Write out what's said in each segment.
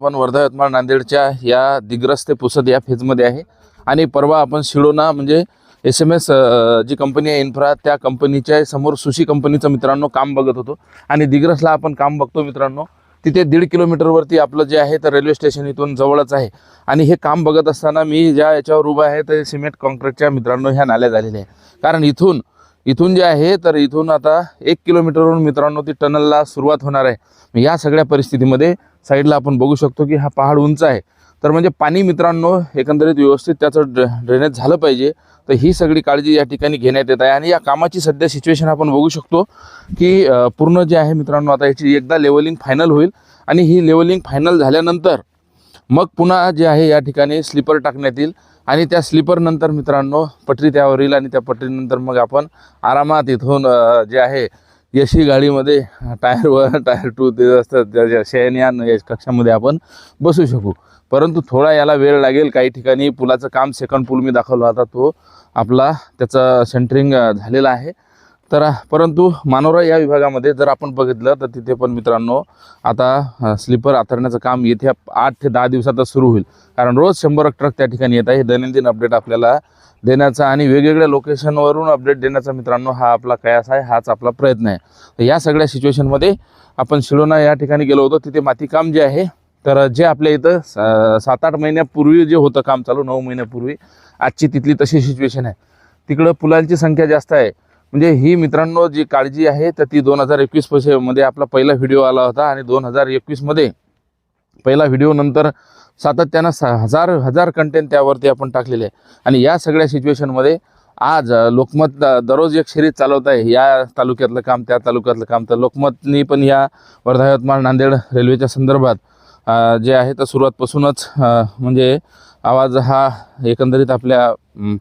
आपण वर्धा यवतमाळ नांदेडच्या या दिग्रस ते पुसद या फेजमध्ये आहे. आणि परवा आपण शिडोना म्हणजे S M S G company आहे इन्फ्रा त्या कंपनीच्या समोर सुशी कंपनीचं मित्रांनो काम बघत होतो. आणि दिग्रसला आपण काम बघतो मित्रांनो तिथे दीड किलोमीटरवरती आपलं जे आहे तर रेल्वे स्टेशन इथून जवळच आहे. आणि हे काम बघत असताना मी ज्या याच्यावर उभा आहे ते सिमेंट कॉन्क्रीटच्या मित्रांनो ह्या नाल्या झालेल्या आहे कारण इथून इथून जे आहे तर इथून आता एक किलोमीटरवरून मित्रांनो ती टनलला सुरुवात होणार आहे. या सगळ्या परिस्थितीमध्ये साईडला आपण बघू शकतो की हा पहाड उंच आहे. तर म्हणजे पाणी मित्रांनो एकंदरीत व्यवस्थित त्याचं ड्रे ड्रेनेज झालं पाहिजे. तर ही सगळी काळजी या ठिकाणी घेण्यात येत आहे. आणि या कामाची सध्या सिच्युएशन आपण बघू शकतो की पूर्ण जे आहे मित्रांनो आता याची एकदा लेवलिंग फायनल होईल. आणि ही लेवलिंग फायनल झाल्यानंतर मग पुन्हा जे आहे या ठिकाणी स्लीपर टाकण्यात येईल. आणि त्या स्लीपरनंतर मित्रांनो पटरी त्यावर येईल आणि त्या पटरीनंतर मग आपण आरामात इथून जे आहे यशी गाडीमध्ये टायर वन टायर टू ते असतात त्या- शयनयान या कक्षामध्ये आपण बसू शकू. परंतु थोडा याला वेळ लागेल काही ठिकाणी पुलाचं काम सेकंड पूल मी दाखवला. होता तो आपला त्याचं सेंटरिंग झालेलं आहे. तर परंतु मानोरा या विभागामध्ये जर आपण बघितलं तर तिथे पण मित्रांनो आता स्लीपर आथरण्याचं काम येत्या आठ ते दहा दिवसातच सुरू होईल. कारण रोज शंभर ट्रक त्या ठिकाणी येत आहे. हे दैनंदिन अपडेट आपल्याला देण्याचा आणि वेगवेगळ्या लोकेशनवरून अपडेट देण्याचा मित्रांनो हा आपला कयास आहे. हाच आपला प्रयत्न आहे. तर या सगळ्या सिच्युएशनमध्ये आपण शिलोना या ठिकाणी गेलो होतो. तिथे मातीकाम जे आहे तर जे आपल्या इथं सात आठ महिन्यापूर्वी जे होतं काम चालू नऊ महिन्यापूर्वी आजची तिथली तशी सिच्युएशन आहे. तिकडं पुलांची संख्या जास्त आहे. म्हणजे ही मित्रांनो जी काळजी आहे तर ती दोन हजार एकवीसमध्ये आपला पहिला व्हिडिओ आला होता आणि दोन हजार एकवीसमध्ये पहिला व्हिडिओ नंतर सातत्यानं सा हजार हजार कंटेंट त्यावरती आपण टाकलेले आहे. आणि या सगळ्या सिच्युएशनमध्ये आज लोकमत दररोज एक शरीर चालवत आहे. या तालुक्यातलं काम त्या तालुक्यातलं काम. तर लोकमतनी पण या वर्धा यवतमाळ नांदेड रेल्वेच्या संदर्भात जे आहे तर सुरुवातपासूनच म्हणजे आवाज हा एकंदरीत आपल्या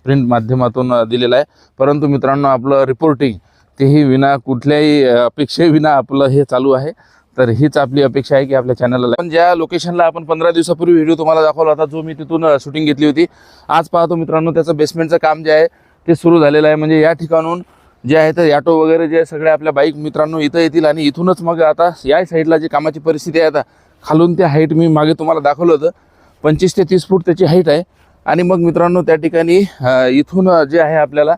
प्रिंट माध्यमातून दिलेला आहे. परंतु मित्रांनो आपलं रिपोर्टिंग तेही विना कुठल्याही अपेक्षेविना आपलं हे चालू आहे. तर हीच आपली अपेक्षा आहे की आपल्या चॅनलला पण ज्या लोकेशनला आपण पंधरा दिवसापूर्वी व्हिडिओ तुम्हाला दाखवला होता जो मी तिथून शूटिंग घेतली होती आज पाहतो मित्रांनो त्याचं बेसमेंटचं काम जे आहे ते सुरू झालेलं आहे. म्हणजे या ठिकाणून जे आहे तर ॲटो वगैरे जे सगळे आपल्या बाईक मित्रांनो इथं येतील आणि इथूनच मग आता या साईडला जी कामाची परिस्थिती आहे आता खालून ते हाईट मी मागे तुम्हाला दाखवलं होतं. पंचवीस ते तीस फूट त्याची हाईट आहे. आणि मग मित्रांनो त्या ठिकाणी इथून जे आहे आपल्याला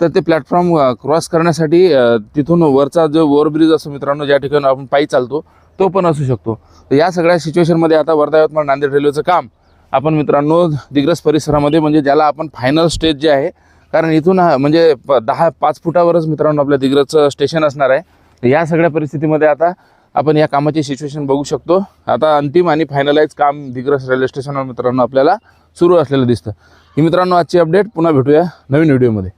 तर ते प्लॅटफॉर्म क्रॉस करण्यासाठी तिथून वरचा जो ओव्हरब्रिज असतो मित्रांनो ज्या ठिकाणी आपण पायी चालतो तो पण असू शकतो. तर या सगळ्या सिच्युएशनमध्ये आता वर्धा यवतमाळ नांदेड रेल्वेचं काम आपण मित्रांनो दिग्रस परिसरामध्ये म्हणजे ज्याला आपण फायनल स्टेज जे आहे कारण इथून म्हणजे प दहा पाच फुटावरच मित्रांनो आपल्या दिग्रजचं स्टेशन असणार आहे. या सगळ्या परिस्थितीमध्ये आता आपण या कामाची सिच्युएशन बघू शकतो. आता अंतिम आणि फायनलाइज काम दिग्रस रेल्वे स्टेशनवर मित्रांनो आपल्याला सुरू असलेलं दिसतं. ही मित्रांनो आजची अपडेट पुन्हा भेटूया नवीन व्हिडिओमध्ये